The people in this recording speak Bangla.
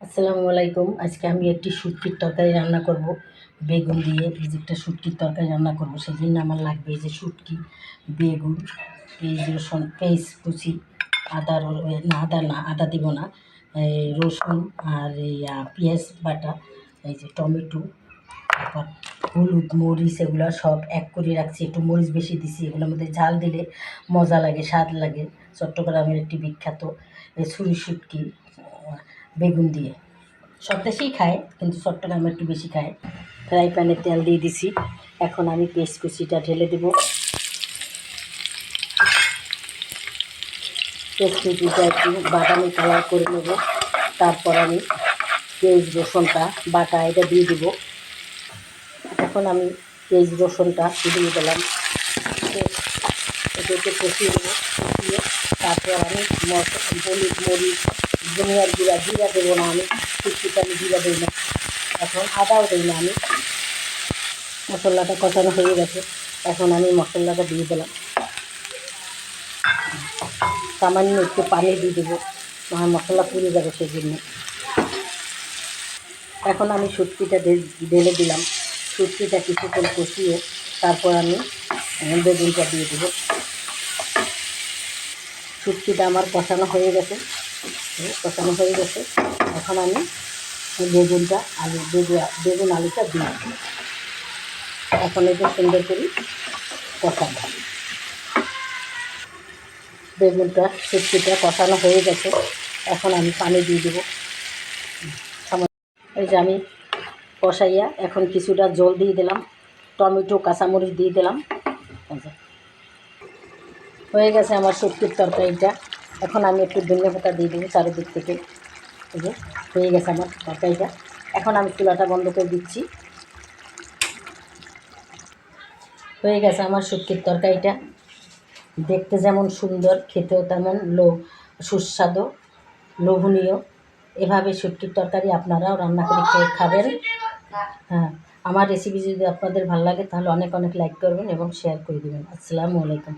আসসালামু আলাইকুম। আজকে আমি একটি শুটকির তরকারি রান্না করব। বেগুন দিয়ে এই যে একটা শুটকির তরকারি রান্না করব সেই জন্য আমার লাগবে এই যে শুটকি বেগুন পেঁয়াজ রসুন পেঁয়াজ কুচি আদা না আদা না আদা দিব না এই রসুন আর এই পেঁয়াজ বাটা এই যে টমেটো তারপর হলুদ মরিচ এগুলো সব এক করে রাখছি একটু মরিচ বেশি দিছি এগুলোর মধ্যে ঝাল দিলে মজা লাগে স্বাদ লাগে। চট্টগ্রামের একটি বিখ্যাত ছুরি আহ, বেগুন দিয়ে। সব দেশেই খায়, কিন্তু চট্টগ্রামে একটু বেশি খায় ফ্রাই প্যানে তেল দিয়ে দিছি। এখন আমি পেস্ট কুচিটা ঢেলে দেব। পেস্ট কুচিটা একটু বাদামি কালার করে নেব। তারপর আমি পেঁয়াজ, রসুনটা, বাটা এটা দিয়ে দিব। এখন আমি পেঁয়াজ, রসুনটা দিয়ে দিলাম। এটাকে কষিয়ে দেবো কষিয়ে তারপর আমি হলুদ মরিচ ধনিয়ার জিরা জিরা দেবো না আমি। কুচিটা আমি জিরা দিই না। এখন আদাও দিই না আমি। মশলাটা কষানো হয়ে গেছে। এখন আমি মশলাটা দিয়ে দিলাম। সামান্য একটু পানি দিয়ে দেবো। আমার মশলা পুড়ে যাবে সেই জন্য এখন আমি শুটকিটা ঢে- ঢেলে দিলাম। শুটকিটা কিছুক্ষণ কষিয়ে তারপর আমি বেগুনটা দিয়ে দেবো। শুটকিটা আমার কষানো হয়ে গেছে। কষানো হয়ে গেছে এখন আমি বেগুনটা আলু বেগুন বেগুন আলুটা দিই এখন একটু সুন্দর করে কষাবো। বেগুনটা শুটকিটা কষানো হয়ে গেছে। এখন আমি পানি দিয়ে দেবো। এই যে আমি কষাইয়া এখন কিছুটা জল দিয়ে দিলাম। টমেটো, কাঁচামরিচ দিয়ে দিলাম। হয়ে গেছে আমার শুটকির তরকারিটা। এখন আমি একটু ধনিয়া পাতা দিয়ে দেবো চারিদিক থেকে। এই যে, হয়ে গেছে আমার তরকারিটা। এখন আমি চুলাটা বন্ধ করে দিচ্ছি। হয়ে গেছে আমার শুটকির তরকারিটা। দেখতে যেমন সুন্দর, খেতেও তেমন লো, সুস্বাদু, লোভনীয়। এভাবে শুটকির তরকারি আপনারাও রান্না করে খেয়ে খাবেন। হ্যাঁ আমার রেসিপি যদি আপনাদের ভালো লাগে তাহলে অনেক অনেক লাইক করবেন এবং শেয়ার করে দেবেন। আসসালামু আলাইকুম।